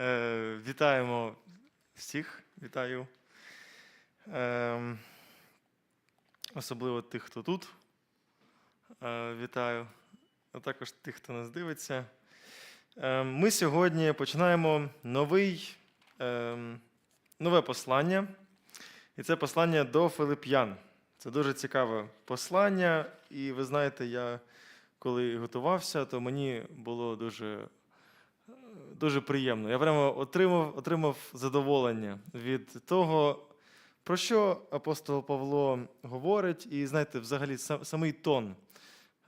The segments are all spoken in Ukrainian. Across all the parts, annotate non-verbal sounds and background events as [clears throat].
Е, вітаємо всіх. Вітаю. Е, особливо тих, хто тут. Е, вітаю. А також тих, хто нас дивиться. Е, ми сьогодні починаємо новий, е, нове послання. І це послання до Филип'ян. Це дуже цікаве послання. І ви знаєте, я коли готувався, то мені було дуже дуже приємно. Я прямо отримав, отримав задоволення від того, про що апостол Павло говорить. І знаєте, взагалі сам- самий тон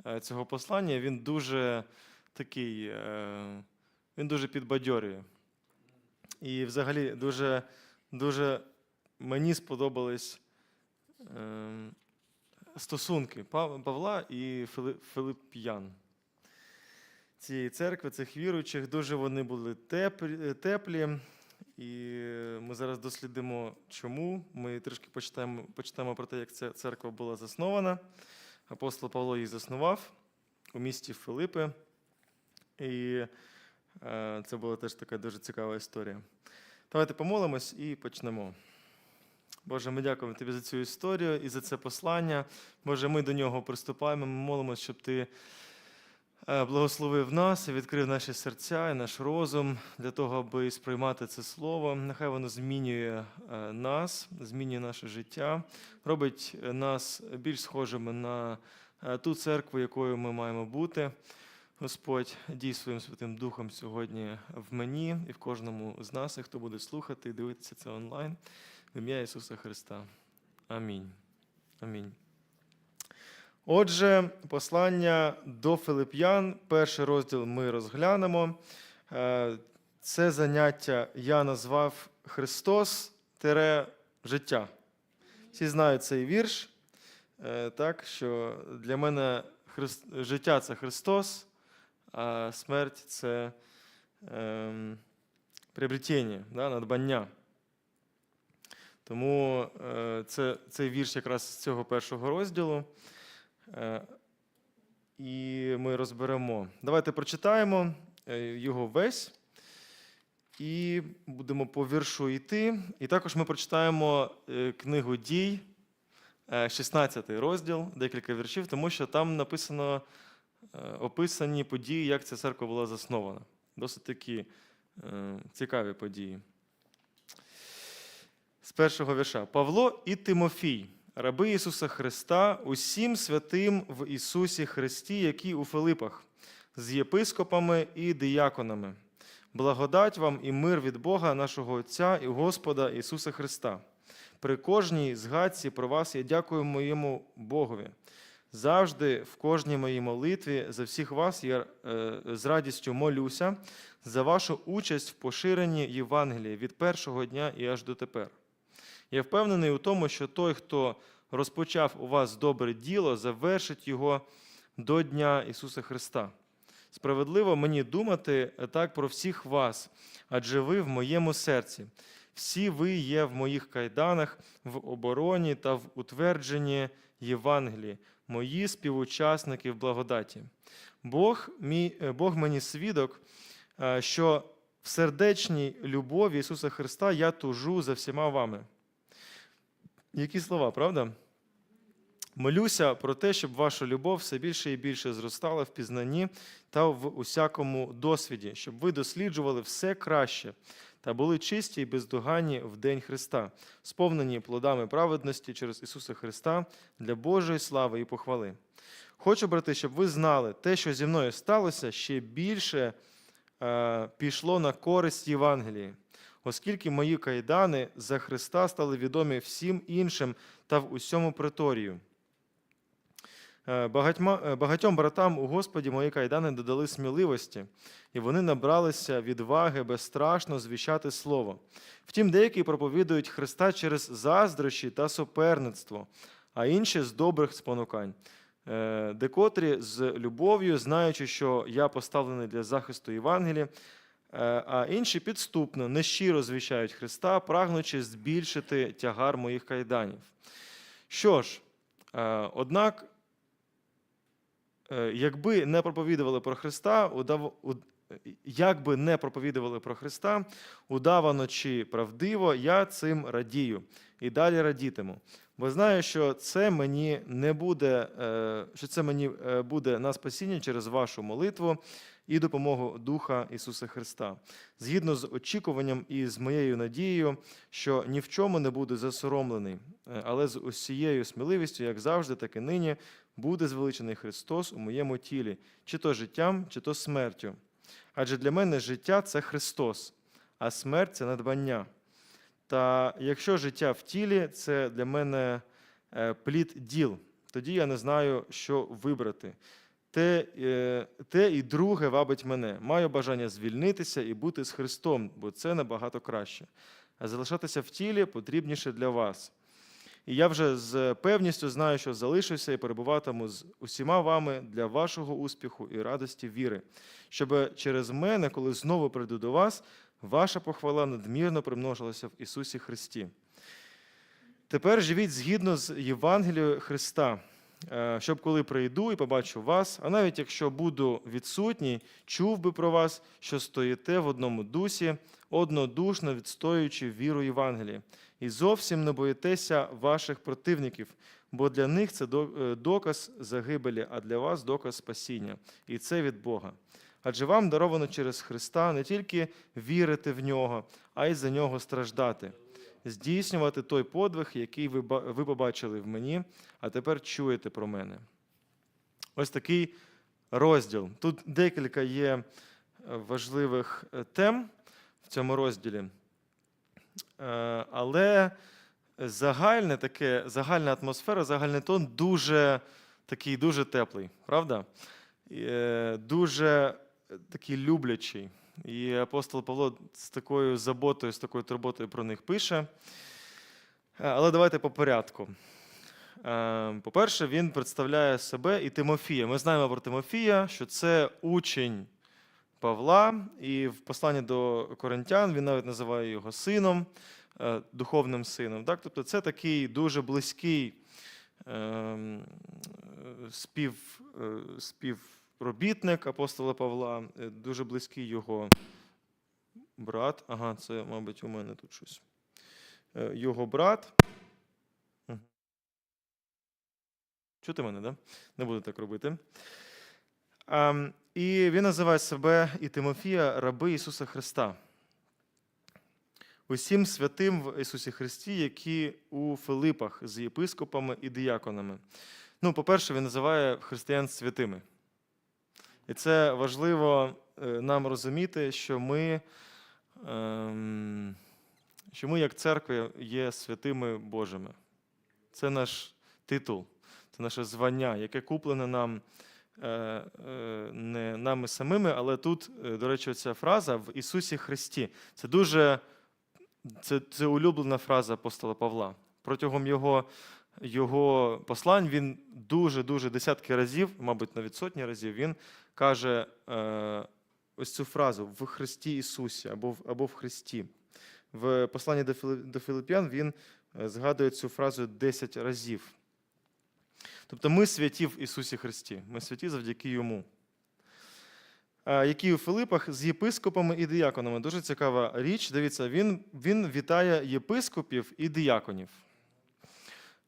е, цього послання він дуже такий, е, він дуже підбадьорює. І взагалі дуже, дуже мені сподобались е, стосунки Павла і Фили- Филип'ян цієї церкви, цих віруючих. Дуже вони були теплі, теплі. І ми зараз дослідимо, чому. Ми трішки почитаємо, почитаємо про те, як ця церква була заснована. Апостол Павло її заснував у місті Филипи. І е, це була теж така дуже цікава історія. Давайте помолимось і почнемо. Боже, ми дякуємо тобі за цю історію і за це послання. Боже, ми до нього приступаємо. Ми молимося, щоб ти е, благословив нас і відкрив наші серця і наш розум для того, аби сприймати це слово. Нехай воно змінює е, нас, змінює наше життя, робить е, нас більш схожими на е, ту церкву, якою ми маємо бути. Господь, дій своїм Святим Духом сьогодні в мені і в кожному з нас, і хто буде слухати і дивитися це онлайн. В ім'я Ісуса Христа. Амінь. Амінь. Отже, послання до Филип'ян, перший розділ ми розглянемо. Е, Це заняття я назвав Христос тире життя. Всі знають цей вірш, е, так, що для мене Христ... життя це Христос, а смерть це ем, приобретення, да, надбання. Тому е, це, цей вірш якраз з цього першого розділу. Е, і ми розберемо. Давайте прочитаємо е, його весь і будемо по віршу йти. І також ми прочитаємо е, книгу дій, е, 16 розділ, декілька віршів, тому що там написано описані події, як ця церква була заснована. Досить такі цікаві події. З першого вірша. Павло і Тимофій, раби Ісуса Христа, усім святим в Ісусі Христі, які у Филипах, з єпископами і дияконами. Благодать вам і мир від Бога, нашого Отця і Господа Ісуса Христа. При кожній згадці про вас я дякую моєму Богові. Завжди в кожній моїй молитві за всіх вас я е, з радістю молюся за вашу участь в поширенні Євангелії від першого дня і аж до тепер. Я впевнений у тому, що той, хто розпочав у вас добре діло, завершить його до Дня Ісуса Христа. Справедливо мені думати так про всіх вас, адже ви в моєму серці. Всі ви є в моїх кайданах, в обороні та в утвердженні Євангелії, мої співучасники в благодаті. Бог, мій, е, Бог мені свідок, е, що в сердечній любові Ісуса Христа я тужу за всіма вами. Які слова, правда? Молюся про те, щоб ваша любов все більше і більше зростала в пізнанні та в усякому досвіді, щоб ви досліджували все краще та були чисті і бездоганні в день Христа, сповнені плодами праведності через Ісуса Христа для Божої слави і похвали. Хочу, брати, щоб ви знали, те, що зі мною сталося, ще більше е, пішло на користь Євангелії оскільки мої кайдани за Христа стали відомі всім іншим та в усьому преторію. Е, е, багатьом братам у Господі мої кайдани додали сміливості, і вони набралися відваги безстрашно звіщати слово. Втім, деякі проповідують Христа через заздрощі та суперництво, а інші з добрих спонукань. Е, Декотрі з любов'ю, знаючи, що я поставлений для захисту Євангелія, а інші підступно, нещиро звіщають Христа, прагнучи збільшити тягар моїх кайданів. Що ж, е, однак, е, якби не проповідували про Христа, як би не проповідували про Христа, удавано чи правдиво, я цим радію і далі радітиму. Бо знаю, що це мені не буде, е, що це мені е, буде на спасіння через вашу молитву і допомогу Духа Ісуса Христа, згідно з очікуванням і з моєю надією, що ні в чому не буду засоромлений, е, але з усією сміливістю, як завжди, так і нині, буде звеличений Христос у моєму тілі, чи то життям, чи то смертю. Адже для мене життя це Христос, а смерть це надбання. Та якщо життя в тілі це для мене е, плід діл, тоді я не знаю, що вибрати. Те, е, те і друге вабить мене. Маю бажання звільнитися і бути з Христом, бо це набагато краще. А залишатися в тілі потрібніше для вас. І я вже з певністю знаю, що залишуся і перебуватиму з усіма вами для вашого успіху і радості віри, щоб через мене, коли знову прийду до вас, ваша похвала надмірно примножилася в Ісусі Христі. Тепер живіть згідно з Євангелією Христа, е, щоб коли прийду і побачу вас, а навіть якщо буду відсутній, чув би про вас, що стоїте в одному дусі, однодушно відстоюючи віру Євангелії, і зовсім не боїтеся ваших противників, бо для них це е, доказ загибелі, а для вас доказ спасіння, і це від Бога. Адже вам даровано через Христа не тільки вірити в нього, а й за нього страждати, здійснювати той подвиг, який ви побачили в мені, а тепер чуєте про мене. Ось такий розділ. Тут декілька є е, важливих е, тем в цьому розділі. Е, Але загальне таке, загальна атмосфера, загальний тон дуже такий дуже теплий, правда? Дуже такий люблячий. І апостол Павло з такою заботою, з такою турботою про них пише. Е, Але давайте по порядку. Е, По-перше, він представляє себе і Тимофія. Ми знаємо про Тимофія, що це учень Павла, і в посланні до Коринтян він навіть називає його сином, е, духовним сином. Так? Тобто це такий дуже близький ем, спів, співробітник апостола Павла, е, дуже близький його брат. Ага, це, мабуть, у мене тут щось. Е, Його брат. Чути мене, да? Не буду так робити. І він називає себе і Тимофія раби Ісуса Христа. Усім святим в Ісусі Христі, які у Филипах з єпископами і діяконами. Ну, по-перше, він називає християн святими. І це важливо е, нам розуміти, що ми, ем, що ми, як церква, є святими Божими. Це наш титул, це наше звання, яке куплене нам е, е, не нами самими, але тут, до речі, ця фраза в Ісусі Христі. Це дуже це, це улюблена фраза апостола Павла. Протягом його, його послань він дуже-дуже десятки разів, мабуть, навіть сотні разів, він каже е, ось цю фразу в Христі Ісусі або або в Христі. В посланні до, Филип'ян він е, згадує цю фразу 10 разів. Тобто ми святі в Ісусі Христі, ми святі завдяки Йому. Е, Який у Филипах з єпископами і дияконами. Дуже цікава річ. Дивіться, він, він вітає єпископів і дияконів.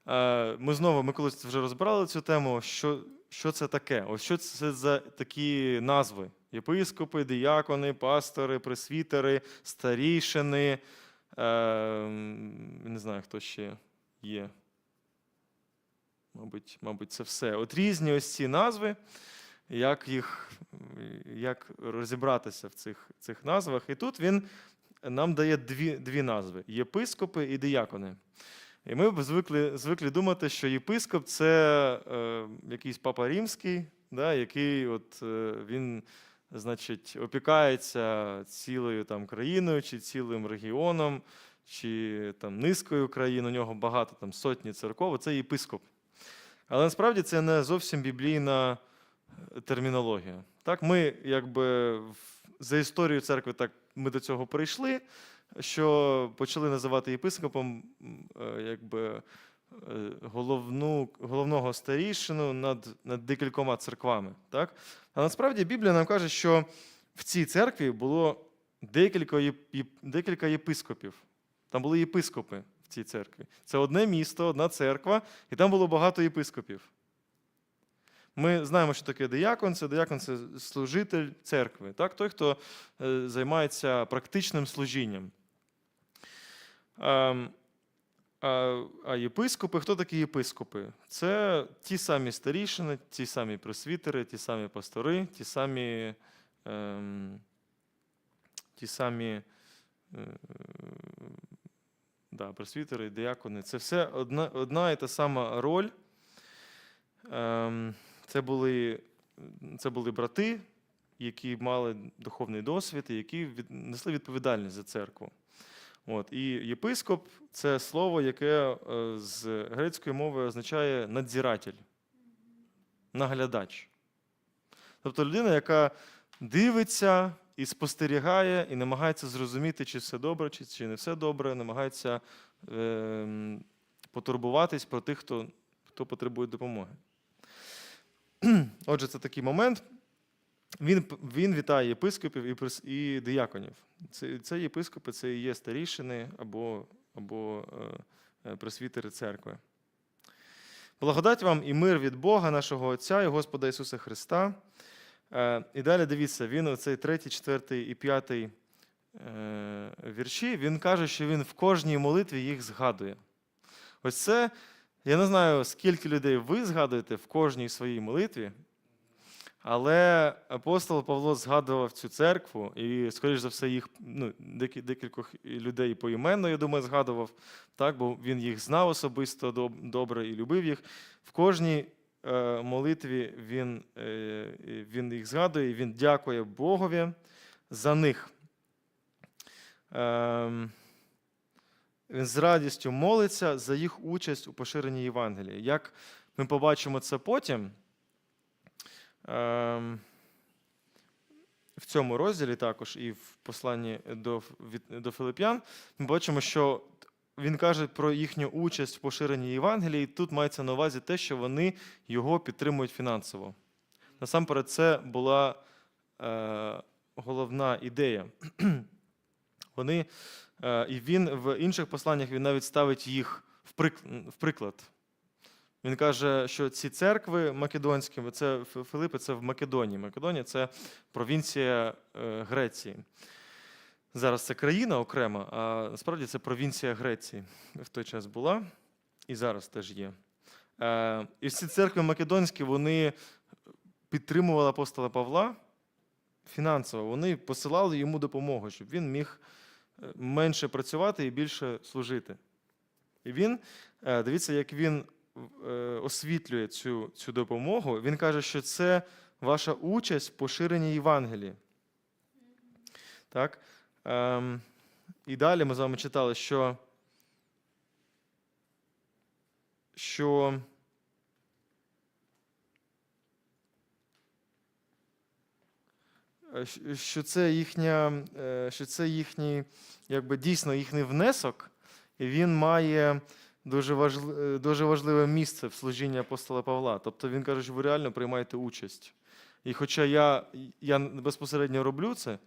Е, Ми знову, ми колись вже розбирали цю тему, що, що це таке? Ось що це за такі назви: єпископи, диякони, пастори, пресвітери, старішини. Е, Не знаю, хто ще є. Мабуть, мабуть, це все. От різні ось ці назви, як їх як розібратися в цих, цих назвах. І тут він нам дає дві, дві назви: єпископи і диякони. І ми звикли, звикли думати, що єпископ це е, якийсь папа римський, да, який от, е, він, значить, опікається цілою там, країною чи цілим регіоном, чи там, низкою країн. У нього багато там, сотні церков. Це єпископ. Але насправді це не зовсім біблійна е, термінологія. Так, ми якби за історією церкви так ми до цього прийшли, що почали називати єпископом е, якби е, головну, головного старішину над, над декількома церквами. Так? А насправді Біблія нам каже, що в цій церкві було декілька, єп- декілька єпископів. Там були єпископи в цій церкві. Це одне місто, одна церква, і там було багато єпископів. Ми знаємо, що таке диякон. Це диякон це служитель церкви, так? той, хто е, займається практичним служінням. Ем, А, єпископи, хто такі єпископи? Це ті самі старішини, ті самі пресвітери, ті самі пастори, ті самі, ем, ті самі е, да, пресвітери, діакони. Це все одна, одна і та сама роль. Ем, це, були, це були брати, які мали духовний досвід і які від, несли відповідальність за церкву. От, і єпископ це слово, яке е, з грецької мови означає надзиратель, наглядач. Тобто людина, яка дивиться і спостерігає, і намагається зрозуміти, чи все добре, чи, чи не все добре, намагається е, потурбуватись про тих, хто, хто потребує допомоги. [clears throat] Отже, це такий момент. Він, він вітає єпископів і, і дияконів. Це, це єпископи, це і є старішини або, або е, е, церкви. Благодать вам і мир від Бога, нашого Отця і Господа Ісуса Христа. Е, І далі дивіться, він оцей третій, четвертий і п'ятий е, вірші, він каже, що він в кожній молитві їх згадує. Ось це, я не знаю, скільки людей ви згадуєте в кожній своїй молитві, але апостол Павло згадував цю церкву, і, скоріш за все, їх ну, декі- декількох поіменно, поіменно, я думаю, згадував, так, бо він їх знав особисто добре і любив їх. В кожній е, молитві він, е, він їх згадує, і він дякує Богові за них. Ем, він з радістю молиться за їх участь у поширенні Євангелія. Як ми побачимо це потім, ем, в цьому розділі також і в посланні до, до Филип'ян, ми бачимо, що він каже про їхню участь в поширенні Євангелія, і тут мається на увазі те, що вони його підтримують фінансово. Насамперед, це була е, головна ідея. Вони, е, і він в інших посланнях він навіть ставить їх в, приклад. Він каже, що ці церкви македонські, це Филипи, це в Македонії. Македонія це провінція е, Греції. Зараз це країна окрема, а насправді це провінція Греції в той час була і зараз теж є. Е, І всі церкви македонські вони підтримували апостола Павла фінансово. Вони посилали йому допомогу, щоб він міг менше працювати і більше служити. І він, е, дивіться, як він е, освітлює цю, цю допомогу. Він каже, що це ваша участь в поширенні Євангелії. Так? Ем, і далі ми з вами читали, що, що е, щ- що це їхня, е, що це їхній, якби дійсно їхній внесок, і він має дуже, важли, е, дуже важливе місце в служінні апостола Павла. Тобто він каже, що ви реально приймаєте участь. І хоча я, я безпосередньо роблю це,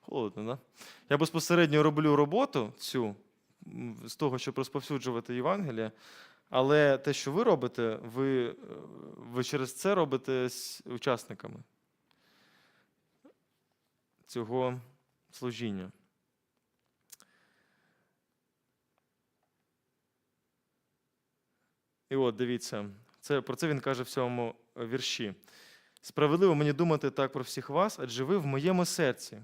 холодно, да? я безпосередньо роблю роботу цю з того, щоб розповсюджувати Євангеліє, але те, що ви робите, ви, е, ви через це робите з учасниками цього служіння. І от дивіться, це, про це він каже в цьому вірші. Справедливо мені думати так про всіх вас, адже ви в моєму серці.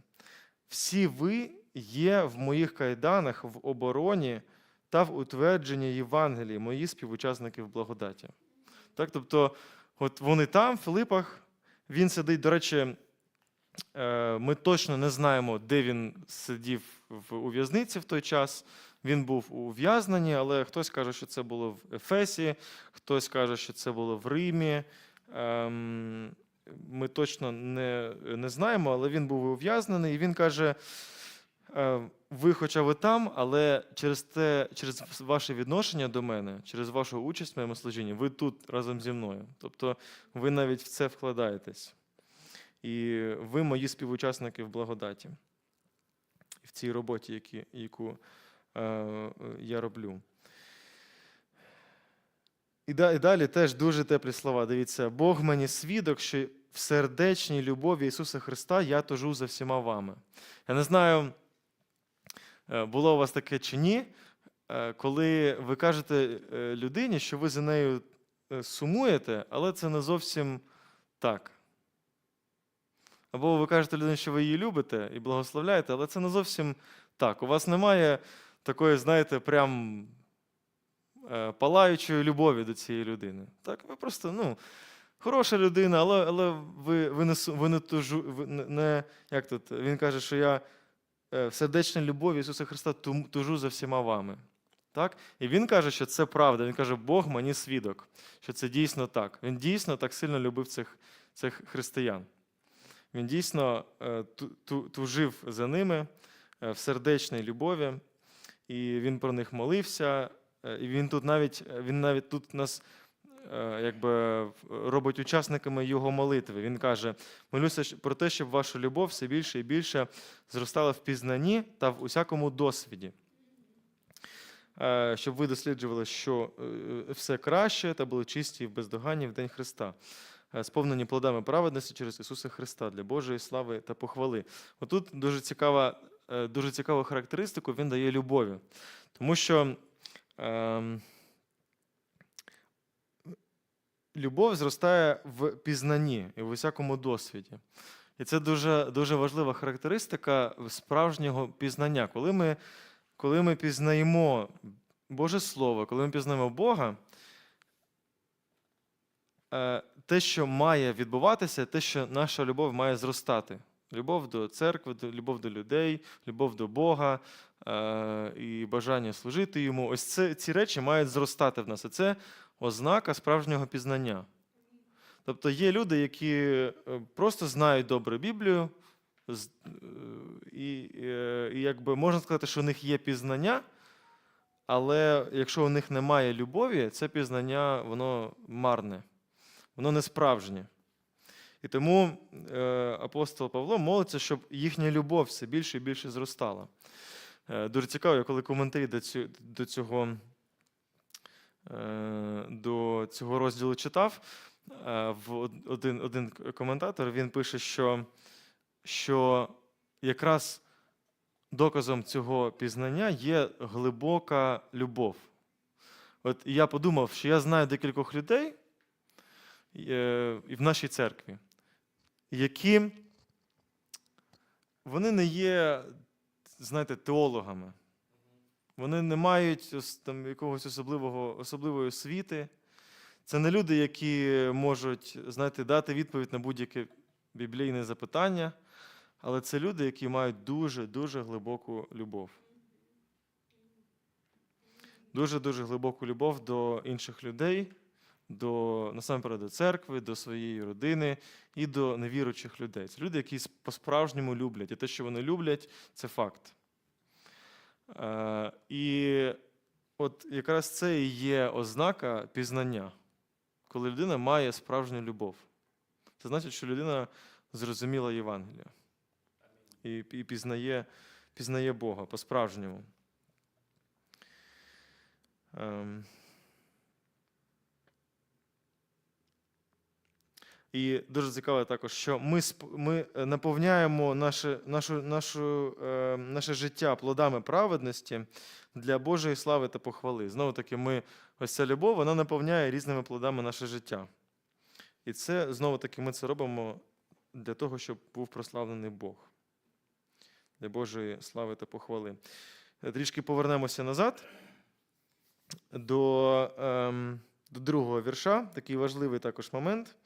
Всі ви є в моїх кайданах, в обороні та в утвердженні Євангелії, мої співучасники в благодаті. Так, тобто, от вони там, в Филипах, він сидить, до речі, ми точно не знаємо, де він сидів у в'язниці в той час. Він був ув'язнений, але хтось каже, що це було в Ефесі, хтось каже, що це було в Римі. Ем, Ми точно не, не знаємо, але він був ув'язнений, і він каже: е, ви, хоча ви там, але через те, через ваше відношення до мене, через вашу участь в моєму служінні, ви тут разом зі мною. Тобто ви навіть в це вкладаєтесь. І ви мої співучасники в благодаті, в цій роботі, які, яку е, я роблю. І, да- і далі теж дуже теплі слова. Дивіться, Бог мені свідок, що в сердечній любові Ісуса Христа я тужу за всіма вами. Я не знаю, е, було у вас таке чи ні, е, коли ви кажете е, людині, що ви за нею сумуєте, але це не зовсім так. Або ви кажете людині, що ви її любите і благословляєте, але це не зовсім так. У вас немає такої, знаєте, прям е, палаючої любові до цієї людини. Так, ви просто, ну, хороша людина, але, але ви, ви, не, ви не тужу, ви не, як тут, він каже, що я е, в сердечній любові Ісуса Христа тужу за всіма вами. Так? І він каже, що це правда. Він каже, Бог мені свідок, що це дійсно так. Він дійсно так сильно любив цих, цих християн. Він дійсно е, ту- ту- тужив за ними е, в сердечній любові, і він про них молився. е, І він тут навіть він навіть тут нас якби робить учасниками його молитви. Він каже: молюся про те, щоб ваша любов все більше і більше зростала в пізнанні та в усякому досвіді. Щоб ви досліджували, що все краще та були чисті і бездоганні в День Христа, сповнені плодами праведності через Ісуса Христа для Божої слави та похвали. Отут дуже цікава, е, дуже цікаву характеристику він дає любові. Тому що ем, любов зростає в пізнанні і в усякому досвіді. І це дуже, дуже важлива характеристика справжнього пізнання. Коли ми, коли ми пізнаємо Боже Слово, коли ми пізнаємо Бога, е, те, що має відбуватися, те, що наша любов має зростати. Любов до церкви, любов до людей, любов до Бога е, і бажання служити йому. Ось це, ці речі мають зростати в нас. І це ознака справжнього пізнання. Тобто є люди, які е, просто знають добре Біблію, е, і, е, і якби можна сказати, що у них є пізнання, але якщо у них немає любові, це пізнання воно марне, воно не справжнє. І тому е, апостол Павло молиться, щоб їхня любов все більше і більше зростала. Е, дуже цікаво, я коли коментарі до цього, е, до цього розділу читав, один, один коментатор він пише, що, що якраз доказом цього пізнання є глибока любов. От я подумав, що я знаю декількох людей і в нашій церкві, які вони не є, знаєте, теологами. Вони не мають там, якогось особливого, особливої освіти. Це не люди, які можуть знаєте, дати відповідь на будь-яке біблійне запитання, але це люди, які мають дуже-дуже глибоку любов. Дуже-дуже глибоку любов до інших людей, до, насамперед до церкви, до своєї родини і до невіруючих людей. Це люди, які по-справжньому люблять. І те, що вони люблять, це факт. Е, і от якраз це і є ознака пізнання, коли людина має справжню любов. Це значить, що людина зрозуміла Євангелія і, і пізнає, пізнає Бога по-справжньому. Ем. І дуже цікаво також, що ми, ми е, наповняємо наше, нашу, нашу, е, наше життя плодами праведності для Божої слави та похвали. Знову таки, ми, ось ця любов, вона наповняє різними плодами наше життя. І це знову таки ми це робимо для того, щоб був прославлений Бог, для Божої слави та похвали. Е, Трішки повернемося назад до, ем, до другого вірша, такий важливий також момент.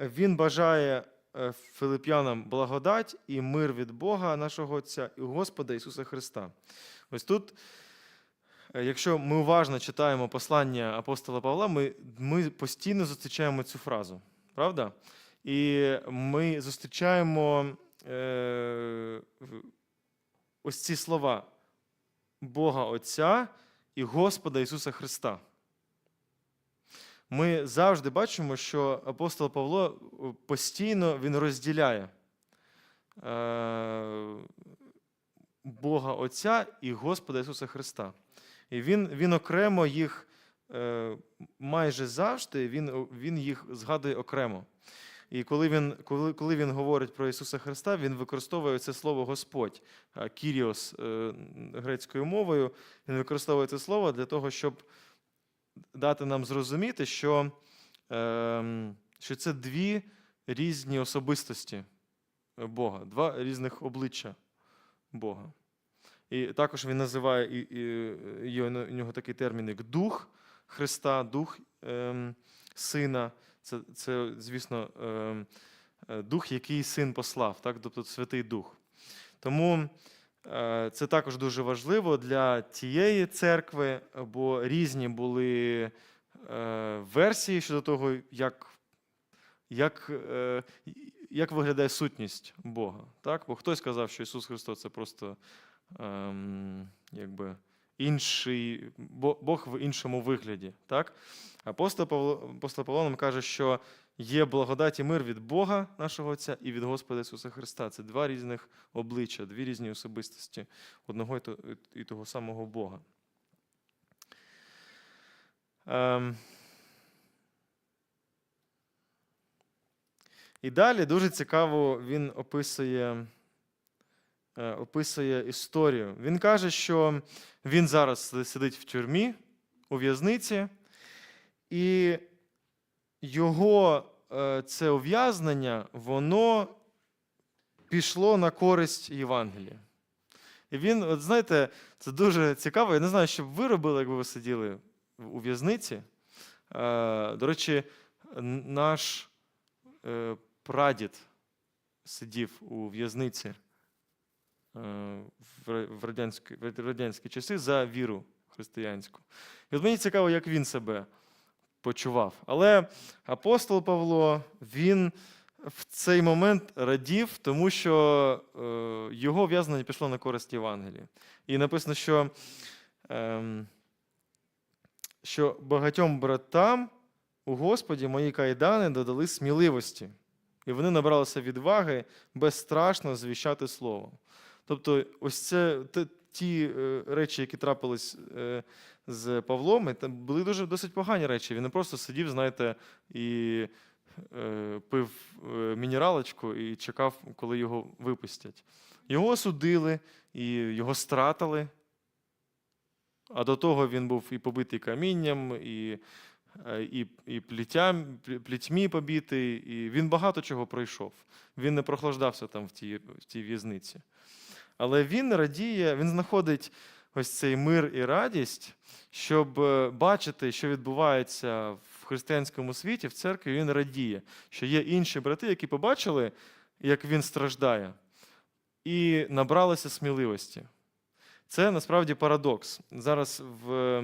Він бажає е, филип'янам благодать і мир від Бога нашого Отця і Господа Ісуса Христа. Ось тут, е, якщо ми уважно читаємо послання апостола Павла, ми, ми постійно зустрічаємо цю фразу, правда? І ми зустрічаємо е, ось ці слова Бога Отця і Господа Ісуса Христа. Ми завжди бачимо, що апостол Павло е, постійно він розділяє е, Бога Отця і Господа Ісуса Христа. І він, він окремо їх е, майже завжди він, він їх згадує окремо. І коли він, коли, коли він говорить про Ісуса Христа, він використовує це слово Господь, Кіріос грецькою мовою. Він використовує це слово для того, щоб дати нам зрозуміти, що, е, що це дві різні особистості Бога, два різних обличчя Бога. І також він називає і, у нього такий термін, як дух Христа, дух ем, Сина. Це, це звісно, ем, е, дух, який син послав, так? тобто Святий Дух. Тому це також дуже важливо для тієї церкви, бо різні були е, версії щодо того, як, як, е, як виглядає сутність Бога. Так? Бо хтось сказав, що Ісус Христос це просто ем, якби, інший, Бог в іншому вигляді. Так? Апостол Павло, апостол Павло нам каже, що є благодать і мир від Бога нашого Отця і від Господа Ісуса Христа. Це два різних обличчя, дві різні особистості одного і того самого Бога. Ем. І далі дуже цікаво він описує, описує історію. Він каже, що він зараз сидить в тюрмі у в'язниці, і його е, це ув'язнення, воно пішло на користь Євангелія. І він, от знаєте, це дуже цікаво. Я не знаю, що б ви робили, якби ви сиділи у в'язниці. Е, До речі, наш е, прадід сидів у в'язниці е, в радянські, в радянські часи за віру християнську. І от мені цікаво, як він себе почував. Але апостол Павло, він в цей момент радів, тому що е, його в'язнення пішло на користь Євангелії. І написано, що, ем, що багатьом братам у Господі мої кайдани додали сміливості, і вони набралися відваги безстрашно звіщати слово. Тобто, ось це ті е, речі, які трапились е, з Павлом, там були дуже досить погані речі. Він не просто сидів, знаєте, і е, пив мінералочку і чекав, коли його випустять. Його осудили і його стратили. А до того він був і побитий камінням, і, і, і плітям, плітьмі побитий, і він багато чого пройшов. Він не прохлаждався там в тій, в тій в'язниці. Але він радіє, він знаходить ось цей мир і радість, щоб е, бачити, що відбувається в християнському світі, в церкві, він радіє, що є інші брати, які побачили, як він страждає, і набралися сміливості. Це насправді парадокс. Зараз в,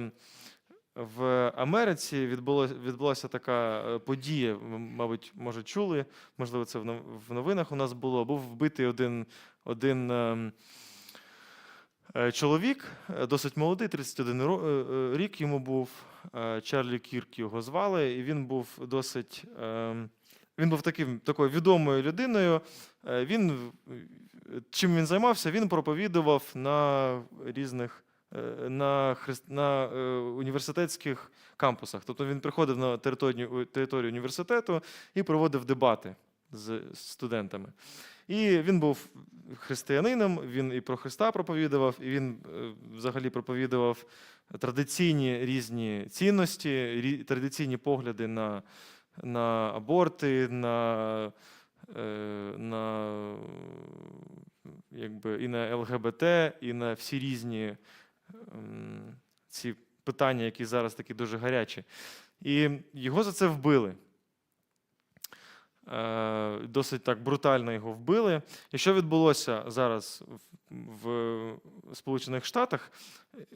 в Америці відбулося, відбулася така е, подія, мабуть, може, чули, можливо, це в нов- в новинах у нас було. Був вбитий один, один ем, е, чоловік, е, досить молодий, 31 ро- е, е, рік йому був. Чарлі Кірк його звали, і він був досить. ем, Він був таким, такою відомою людиною. Він, чим він займався? Він проповідував на різних на, христ... на е, університетських кампусах. Тобто він приходив на територію, територію університету і проводив дебати з студентами. І він був християнином, він і про Христа проповідував, і він е, взагалі проповідував традиційні різні цінності, традиційні погляди на, на аборти, на, е, на, якби, і на ЛГБТ, і на всі різні ці питання, які зараз такі дуже гарячі. І його за це вбили. Е, Досить так брутально його вбили. І що відбулося зараз в Сполучених Штатах?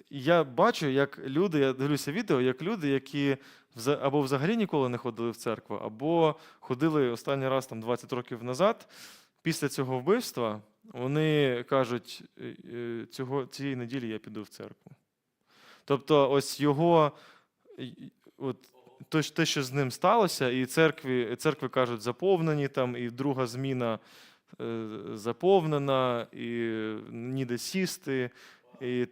Я бачу, як люди, я дивлюся відео, як люди, які або взагалі ніколи не ходили в церкву, або ходили останній раз там 20 років назад. Після цього вбивства вони кажуть, «Е, е, цього, цієї неділі я піду в церкву. Тобто, ось його от, те, що з ним сталося, і церкві, церкви кажуть, заповнені там, і друга зміна е, заповнена, і ніде сісти, і